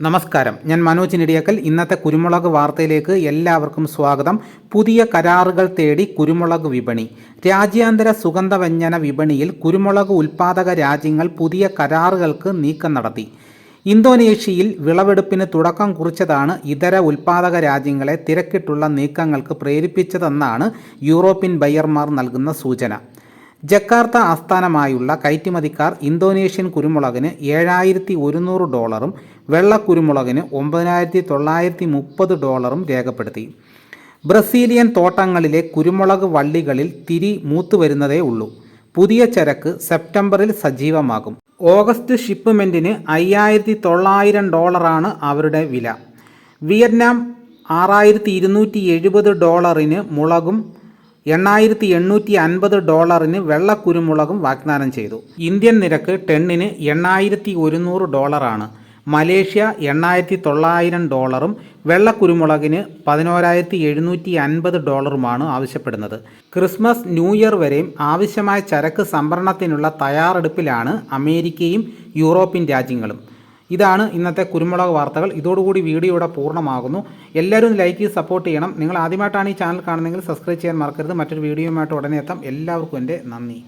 നമസ്കാരം. ഞാൻ മനോജ് നെടിയക്കൽ ഇന്നത്തെ കുരുമുളക് വാർത്തയിലേക്ക് എല്ലാവർക്കും സ്വാഗതം. പുതിയ കരാറുകൾ തേടി കുരുമുളക് വിപണി. രാജ്യാന്തര സുഗന്ധവ്യഞ്ജന വിപണിയിൽ കുരുമുളക് ഉൽപാദക രാജ്യങ്ങൾ പുതിയ കരാറുകൾക്ക് നീക്കം നടത്തി. ഇന്തോനേഷ്യയിൽ വിളവെടുപ്പിന് തുടക്കം കുറിച്ചതാണ് ഇതര ഉൽപാദക രാജ്യങ്ങളെ തിരക്കിട്ടുള്ള നീക്കങ്ങൾക്ക് പ്രേരിപ്പിച്ചതെന്നാണ് യൂറോപ്യൻ ബയ്യർമാർ നൽകുന്ന സൂചന. ജക്കാർത്ത ആസ്ഥാനമായുള്ള കയറ്റുമതിക്കാർ ഇന്തോനേഷ്യൻ കുരുമുളകിന് ഏഴായിരത്തി ഒരുന്നൂറ് ഡോളറും വെള്ളക്കുരുമുളകിന് ഒമ്പതിനായിരത്തി തൊള്ളായിരത്തി മുപ്പത് ഡോളറും രേഖപ്പെടുത്തി. ബ്രസീലിയൻ തോട്ടങ്ങളിലെ കുരുമുളക് വള്ളികളിൽ തിരി മൂത്തുവരുന്നതേ ഉള്ളൂ. പുതിയ ചരക്ക് സെപ്റ്റംബറിൽ സജീവമാകും. ഓഗസ്റ്റ് ഷിപ്മെന്റിന് അയ്യായിരത്തി തൊള്ളായിരം ഡോളറാണ് അവരുടെ വില. വിയറ്റ്നാം ആറായിരത്തി ഇരുന്നൂറ്റി എഴുപത് ഡോളറിന് മുളകും എണ്ണായിരത്തി എണ്ണൂറ്റി അൻപത് ഡോളറിന് വെള്ളക്കുരുമുളകും വാഗ്ദാനം ചെയ്തു. ഇന്ത്യൻ നിരക്ക് ടെണ്ണിന് എണ്ണായിരത്തി ഒരുന്നൂറ് ഡോളറാണ്. മലേഷ്യ എണ്ണായിരത്തി തൊള്ളായിരം ഡോളറും വെള്ളക്കുരുമുളകിന് പതിനോരായിരത്തി എഴുന്നൂറ്റി അൻപത് ഡോളറുമാണ് ആവശ്യപ്പെടുന്നത്. ക്രിസ്മസ് ന്യൂ ഇയർ വരെയും ആവശ്യമായ ചരക്ക് സംഭരണത്തിനുള്ള തയ്യാറെടുപ്പിലാണ് അമേരിക്കയും യൂറോപ്യൻ രാജ്യങ്ങളും. ഇതാണ് ഇന്നത്തെ കുരുമുളക് വാർത്തകൾ. ഇതോടുകൂടി വീഡിയോ ഇവിടെ പൂർണമാകുന്നു. എല്ലാവരും ലൈക്ക് ചെയ്ത് സപ്പോർട്ട് ചെയ്യണം. നിങ്ങൾ ആദ്യമായിട്ടാണ് ഈ ചാനൽ കാണുന്നതെങ്കിൽ സബ്സ്ക്രൈബ് ചെയ്യാൻ മറക്കരുത്. മറ്റൊരു വീഡിയോയുമായിട്ട് ഉടനെ എത്താം. എല്ലാവർക്കും എന്റെ നന്ദി.